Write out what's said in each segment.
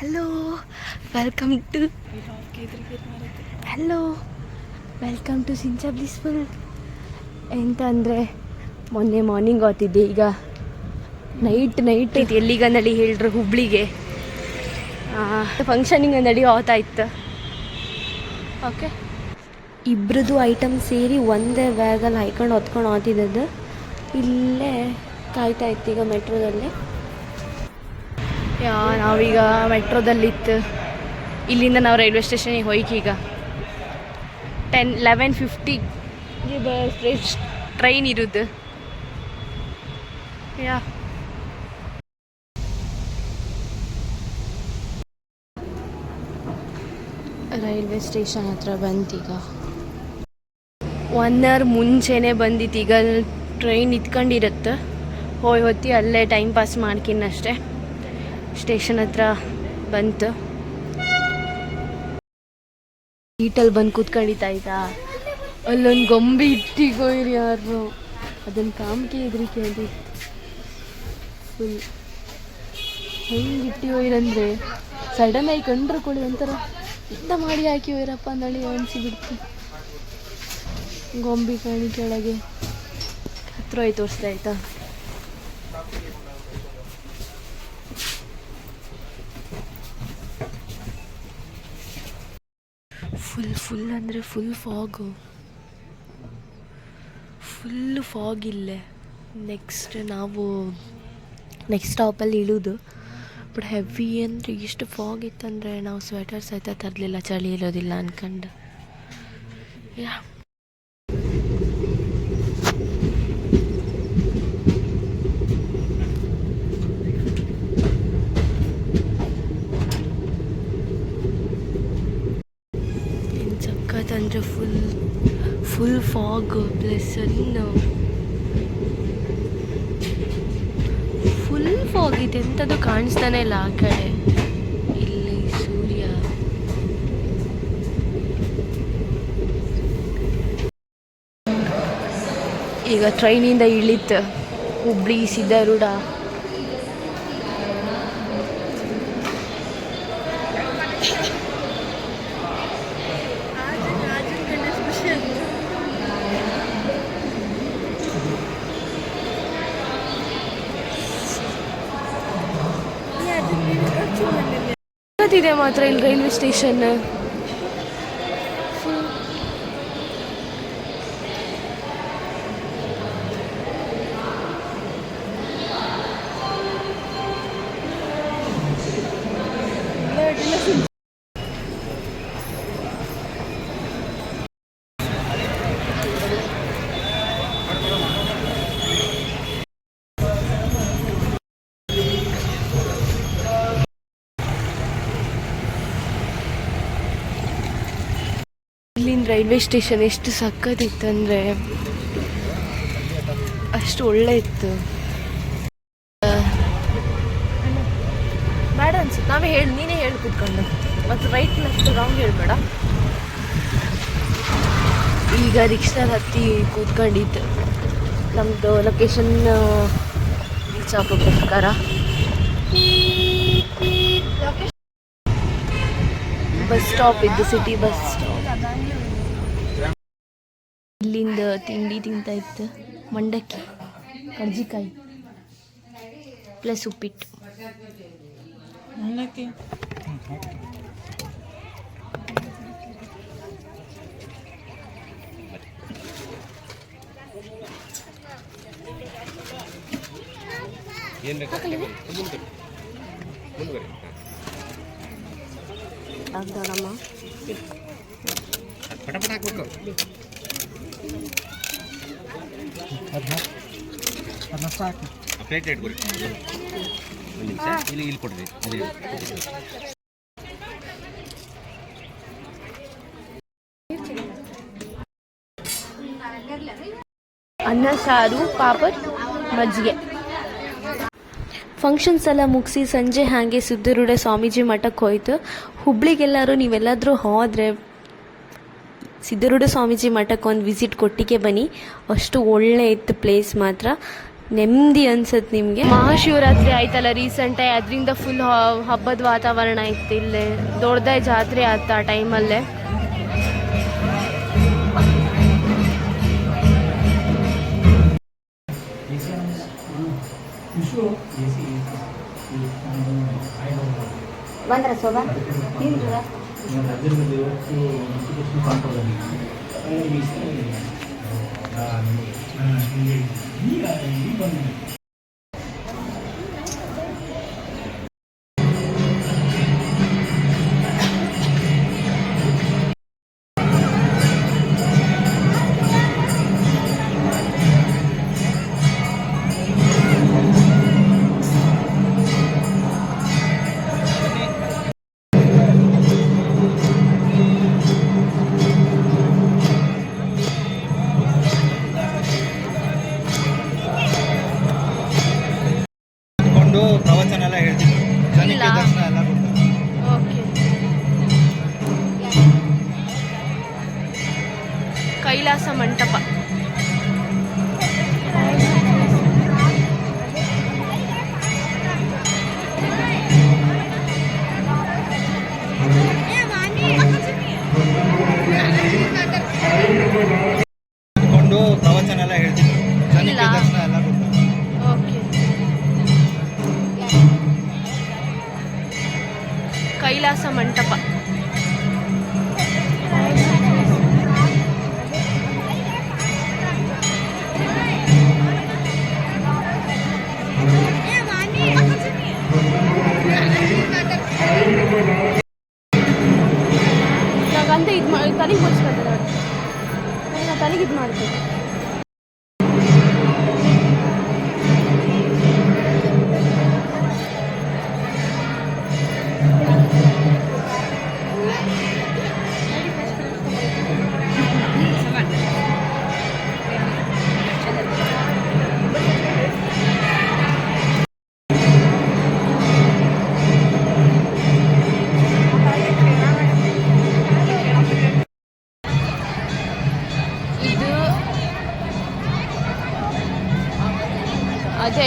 Hello welcome to hello welcome to Sincha blissful ಎಂತ ಅಂದರೆ ಮೊನ್ನೆ ಮಾರ್ನಿಂಗ್ ಆತಿದ್ದೆ ಈಗ. ನೈಟ್ ನೈಟ್ ಐತಿ ಎಲ್ಲಿಗ ನಡಿ ಹೇಳ್ರಿ ಹುಬ್ಳಿಗೆ. ಫಂಕ್ಷನಿಂಗ್ ನಡಿ ಓತಾಯ್ತು ಓಕೆ ಇಬ್ಬರದು ಐಟಮ್ ಸೇರಿ ಒಂದೇ ಬ್ಯಾಗಲ್ಲಿ ಹಾಯ್ಕೊಂಡು ಹೊತ್ಕೊಂಡು ಆತಿದ್ದದ್ದು ಇಲ್ಲೇ ಕಾಯ್ತಾ ಇತ್ತು ಈಗ ಮೆಟ್ರೋದಲ್ಲಿ ಯಾ, ನಾವೀಗ ಮೆಟ್ರೋದಲ್ಲಿತ್ತು. ಇಲ್ಲಿಂದ ನಾವು ರೈಲ್ವೆ ಸ್ಟೇಷನಿಗೆ ಹೋಯ್ಕೆ ಈಗ ಟೆನ್, ಲೆವೆನ್ ಫಿಫ್ಟಿಗೆ ಬಸ್ ಟ್ರೈನ್ ಇರುದು. ಯಾ. ರೈಲ್ವೆ ಸ್ಟೇಷನ್ ಹತ್ರ ಬಂತೀಗ ಒನ್ ಅವರ್ ಮುಂಚೆನೇ ಬಂದಿತ್ತು. ಈಗ ಟ್ರೈನ್ ಇತ್ಕೊಂಡಿರುತ್ತೆ ಹೋಯ್ ಹೊತ್ತಿ ಅಲ್ಲೇ ಟೈಮ್ ಪಾಸ್ ಮಾಡ್ಕಿನ್ನಷ್ಟೇ ಸ್ಟೇಷನ್ ಹತ್ರ ಬಂತು. ಸೀಟಲ್ಲಿ ಬಂದು ಕೂತ್ಕೊಂಡಿತ್ತಾಯ್ತಾ ಅಲ್ಲೊಂದು ಗೊಂಬೆ ಇಟ್ಟಿಗೋಯ್ರಿ ಯಾರು. ಅದನ್ನು ಕಾಮಿಕೆ ಇದ್ರಿ ಕೇಳಿ ಫುಲ್ ಹೆಂಗೆ ಸಡನ್ ಆಗಿ ಕಂಡ್ರು ಕೊಡಿ ಒಂಥರ. ಇಂಥ ಮಾಡಿ ಹಾಕಿ ಹೋಯ್ರಪ್ಪ ಅಂದಳಿ ಅನಿಸಿಬಿಡ್ತು. ಗೊಂಬೆ ಕಾಣಿ ಕೆಳಗೆ. ಹತ್ರ ಹೋಗಿ ತೋರಿಸ್ತಾ ಆಯ್ತಾ? ಫುಲ್ ಅಂದರೆ ಫುಲ್ ಫಾಗು ಫುಲ್ ಫಾಗ್ ಇಲ್ಲೇ. ನೆಕ್ಸ್ಟ್ ನಾವು ನೆಕ್ಸ್ಟ್ ಸ್ಟಾಪಲ್ಲಿ ಇಳಿದು. ಬಟ್ ಹೆವಿ ಅಂದರೆ ಎಷ್ಟು ಫಾಗ್ ಇತ್ತಂದರೆ ನಾವು ಸ್ವೆಟರ್ ಸಹಿತ ತರಲಿಲ್ಲ, ಚಳಿ ಇರೋದಿಲ್ಲ ಅನ್ಕಂಡು. ಯಾ ಏನು ಸಖತ್ ಅಂದರೆ ಫುಲ್ ಫುಲ್ ಫಾಗ್ ಪ್ಲಸ್ ಇನ್ನು ಫುಲ್ ಫಾಗ್ ಇದೆ ಎಂಥದ್ದು ಕಾಣಿಸ್ತಾನೆ ಇಲ್ಲ ಆ ಕಡೆ. ಇಲ್ಲಿ ಸೂರ್ಯ. ಈಗ ಟ್ರೈನಿಂದ ಇಳಿತು, ಹುಬ್ಳಿ ಸಿದ್ದಾರೂಢ ಇದೆ ಮಾತ್ರ ಇಲ್ಲಿ ರೈಲ್ವೆ ಸ್ಟೇಷನ್ ರೈಲ್ವೆ ಸ್ಟೇಷನ್ ಎಷ್ಟು ಸಖತ್ತಿತ್ತಂದರೆ ಅಷ್ಟು ಒಳ್ಳೆ ಇತ್ತು ಬೇಡ ಅನ್ಸುತ್ತೆ. ನಾವೇ ಹೇಳಿ ನೀನೇ ಹೇಳಿ ಕೂತ್ಕೊಂಡು. ಮತ್ತು ರೈಟ್ ಲೆಫ್ಟ್ ರಾಂಗ್ ಹೇಳ್ಬೇಡ. ಈಗ ರಿಕ್ಷಾದ ಹತ್ತಿ ಕೂತ್ಕೊಂಡಿದ್ದು. ನಮ್ಮದು ಲೊಕೇಶನ್ ರೀಚ್ ಆಗೋಕ್ಕೋಸ್ಕರ. ಬಸ್ ಸ್ಟಾಪ್ ಇದ್ದು ಸಿಟಿ ಬಸ್ ಸ್ಟಾಪ್ ಇಲ್ಲಿಂದ ತಿಂಡಿ ತಿಂತಾ ಇತ್ತು. ಮಂಡಕ್ಕಿ ಕರ್ಜಿಕಾಯಿ ಪ್ಲಸ್ ಉಪ್ಪಿಟ್ಟು. ಏನು ಬೇಕು ಮುಂದೆ ಮುಂದುವರಿ ಆಗ್ದೋಣಮ್ಮ ಪಟ ಪಟ ಹಾಕ್ಬೇಕು. ಅನ್ನ, ಸಾರು, ಪಾಪಡ್, ಮಜ್ಜಿಗೆ. ಫಂಕ್ಷನ್ಸ್ ಎಲ್ಲ ಮುಗಿಸಿ ಸಂಜೆ ಹಾಗೆ ಸಿದ್ಧರುಡೆ ಸ್ವಾಮೀಜಿ ಮಠಕ್ಕೆ ಹೋಯ್ತು. ಹುಬ್ಳಿಗೆಲ್ಲರೂ ನೀವೆಲ್ಲಾದರೂ ಹೋದರೆ ಸಿದ್ದರೂಢ ಸ್ವಾಮೀಜಿ ಮಠಕ್ಕೆ ಒಂದು ವಿಸಿಟ್ ಕೊಟ್ಟಿಗೆ ಬನ್ನಿ ಅಷ್ಟು ಒಳ್ಳೆ ಇತ್ತು ಪ್ಲೇಸ್ ಮಾತ್ರ ನೆಮ್ಮದಿ ಅನ್ಸತ್ತೆ ನಿಮಗೆ ಮಹಾಶಿವರಾತ್ರಿ ಆಯ್ತಲ್ಲ ರೀಸೆಂಟಾಗಿ ಅದರಿಂದ ಫುಲ್ ಹಬ್ಬದ ವಾತಾವರಣ ಇತ್ತು ಇಲ್ಲೇ ದೊಡ್ಡದೇ ಜಾತ್ರೆ ಆಯ್ತು ಆ ಟೈಮಲ್ಲೇ ಬಂದ್ರ ಶೋಭಾ ತಿಂದ್ರ ಕೊಂಡು ಪ್ರವಚನ ಎಲ್ಲ ಹೇಳ್ತಿದ್ರು ಜನಕ್ಕೆ ಇಲ್ಲ. ದರ್ಶನ ಎಲ್ಲ ಕೊಡ್ತಾರೆ ಓಕೆ ಕೈಲಾಸ ಮಂಟಪ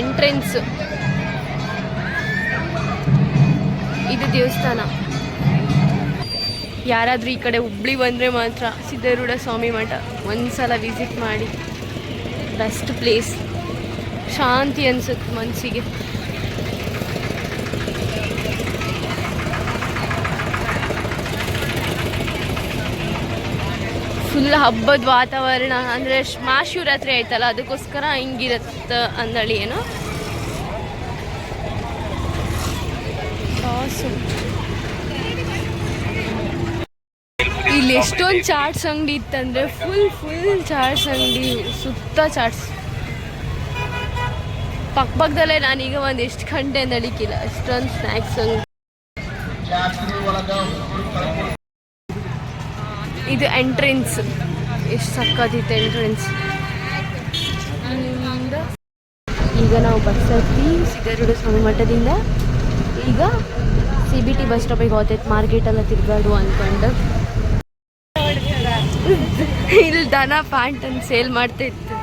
ಎಂಟ್ರೆನ್ಸ್. ಇದು ದೇವಸ್ಥಾನ. ಯಾರಾದರೂ ಈ ಕಡೆ ಹುಬ್ಳಿ ಬಂದರೆ ಮಾತ್ರ ಸಿದ್ಧಾರೂಢ ಸ್ವಾಮಿ ಮಠ ಒಂದ್ಸಲ ವಿಸಿಟ್ ಮಾಡಿ. ಬೆಸ್ಟ್ ಪ್ಲೇಸ್ ಶಾಂತಿ ಅನ್ಸುತ್ತೆ ಮನಸ್ಸಿಗೆ ಫುಲ್ ಹಬ್ಬದ ವಾತಾವರಣ, ಅಂದರೆ ಮಹಾಶಿವರಾತ್ರಿ ಆಯ್ತಲ್ಲ, ಅದಕ್ಕೋಸ್ಕರ ಹಿಂಗಿರತ್ತ ಅಂದಳಿ ಏನೋ. ಇಲ್ಲಿ ಎಷ್ಟೊಂದು ಚಾಟ್ಸ್ ಅಂಗಡಿ ಇತ್ತಂದ್ರೆ ಫುಲ್ ಫುಲ್ ಚಾಟ್ಸ್ ಅಂಗಡಿ, ಸುತ್ತ ಚಾಟ್ಸ್. ಪಕ್ಕ ಪಕ್ಕದಲ್ಲೇ ನಾನೀಗ ಒಂದು ಎಷ್ಟು ಗಂಟೆ ನಡೀಕಿಲ್ಲ, ಎಷ್ಟೊಂದು ಸ್ನ್ಯಾಕ್ಸ್ ಅಂಗಡಿ. ಇದು ಎಂಟ್ರೆನ್ಸ್ ಎಷ್ಟು ಸಕ್ಕತ್ತಿತ್ತು ಎಂಟ್ರೆನ್ಸ್ ಈಗ ನಾವು ಬಸ್ ಹತ್ತಿ ಸಿದ್ಧಾರೂಢ ಸ್ವಾಮಿ ಮಠದಿಂದ ಈಗ ಸಿ ಬಿ ಟಿ ಬಸ್ ಸ್ಟಾಪಿಗೆ ಹೋತೈತೆ ಮಾರ್ಕೆಟ್ ಎಲ್ಲ ತಿರ್ಗಾಡು ಅಂದ್ಕೊಂಡು ಇಲ್ಲಿ ದನ ಪ್ಯಾಂಟ್ ಅಂತ ಸೇಲ್ ಮಾಡ್ತಾಯಿತ್ತು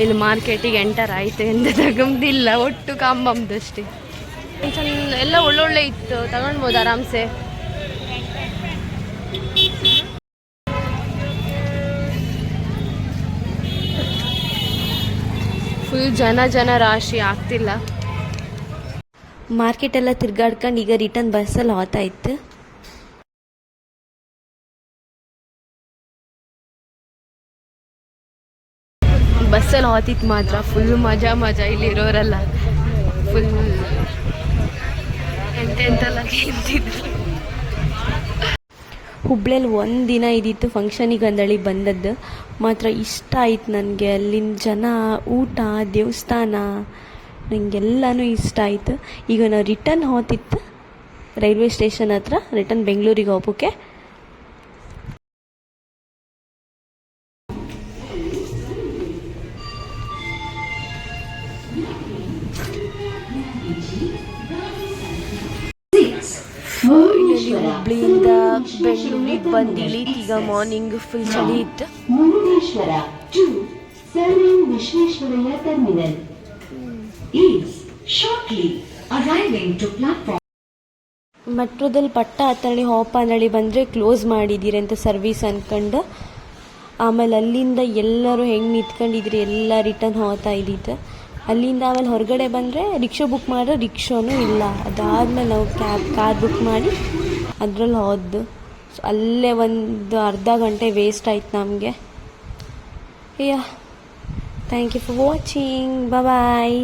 ಇಲ್ಲಿ ಮಾರ್ಕೆಟಿಗೆ ಎಂಟರ್ ಆಯ್ತು ಎಂದು ತಗೊಂಡಿಲ್ಲ ಒಟ್ಟು ಕಾಂಬಮ್ದಷ್ಟೇ ಚೆನ್ನ ಎಲ್ಲ ಒಳ್ಳೊಳ್ಳೆ ಇತ್ತು ತಗೊಳ್ಬೋದು ಆರಾಮ್ಸೆ. ಫುಲ್ ಜನ ಜನ ರಾಶಿ ಆಗ್ತಿಲ್ಲ. ಮಾರ್ಕೆಟ್ ಎಲ್ಲ ತಿರ್ಗಾಡ್ಕೊಂಡು ಈಗ ರಿಟರ್ನ್ ಬಸ್ಸಲ್ಲಿ ಹೋತಾ ಇತ್ತು. ಬಸ್ಸಲ್ಲಿ ಹೋತಿತ್ತು ಮಾತ್ರ ಫುಲ್ ಮಜಾ ಮಜಾ ಇಲ್ಲಿರೋರೆಲ್ಲ. ಫುಲ್ ತಿಂತಿದ್ರು ಹುಬ್ಳಿಯಲ್ಲಿ ಒಂದು ದಿನ ಇದ್ದಿತ್ತು ಫಂಕ್ಷನಿಗೆ ಅಂದಳಿ ಬಂದದ್ದು. ಮಾತ್ರ ಇಷ್ಟ ಆಯ್ತು ನನಗೆ. ಅಲ್ಲಿನ ಜನ, ಊಟ, ದೇವಸ್ಥಾನ ನನಗೆಲ್ಲನೂ ಇಷ್ಟ ಆಯಿತು. ಈಗ ನಾವು ರಿಟರ್ನ್ ಹೋತಿತ್ತು ರೈಲ್ವೆ ಸ್ಟೇಷನ್ ಹತ್ರ. ರಿಟರ್ನ್ ಬೆಂಗಳೂರಿಗೆ ಹೋಗೋಕ್ಕೆ ಬೆಂಗಳೂರಿಗೆ ಬಂದು ಇಳೀತೀಗ ಮಾರ್ನಿಂಗ್ ಫುಲ್ ಚಳಿ ಇತ್ತು. Murudeshwar to sir M Visvesvaraya terminal ಮೆಟ್ರೋದಲ್ಲಿ ಪಟ್ಟ ಹತ್ತಳಿ ಹಾಪ ನಳಿ ಬಂದರೆ ಕ್ಲೋಸ್ ಮಾಡಿದ್ದೀರಿ ಅಂತ ಸರ್ವಿಸ್ ಅಂದ್ಕೊಂಡು ಆಮೇಲೆ ಅಲ್ಲಿಂದ ಎಲ್ಲರೂ ಹೆಂಗೆ ನಿಂತ್ಕೊಂಡಿದ್ರಿ ಎಲ್ಲ ರಿಟರ್ನ್ ಹೋಗ್ತಾ ಇದ್ದಿತ್ತು. ಅಲ್ಲಿಂದ ಆಮೇಲೆ ಹೊರಗಡೆ ಬಂದರೆ ರಿಕ್ಷಾ ಬುಕ್ ಮಾಡಿದ್ರೆ ರಿಕ್ಷಾನೂ ಇಲ್ಲ. ಅದಾದಮೇಲೆ ನಾವು ಕ್ಯಾಬ್ ಕಾರ್ ಬುಕ್ ಮಾಡಿ ಅದ್ರಲ್ಲಿ ಹೋದ್ದು ಸೊ ಅಲ್ಲೇ ಒಂದು ಅರ್ಧ ಗಂಟೆ ವೇಸ್ಟ್ ಆಯ್ತು ನಮಗೆ. Yeah thank you for watching bye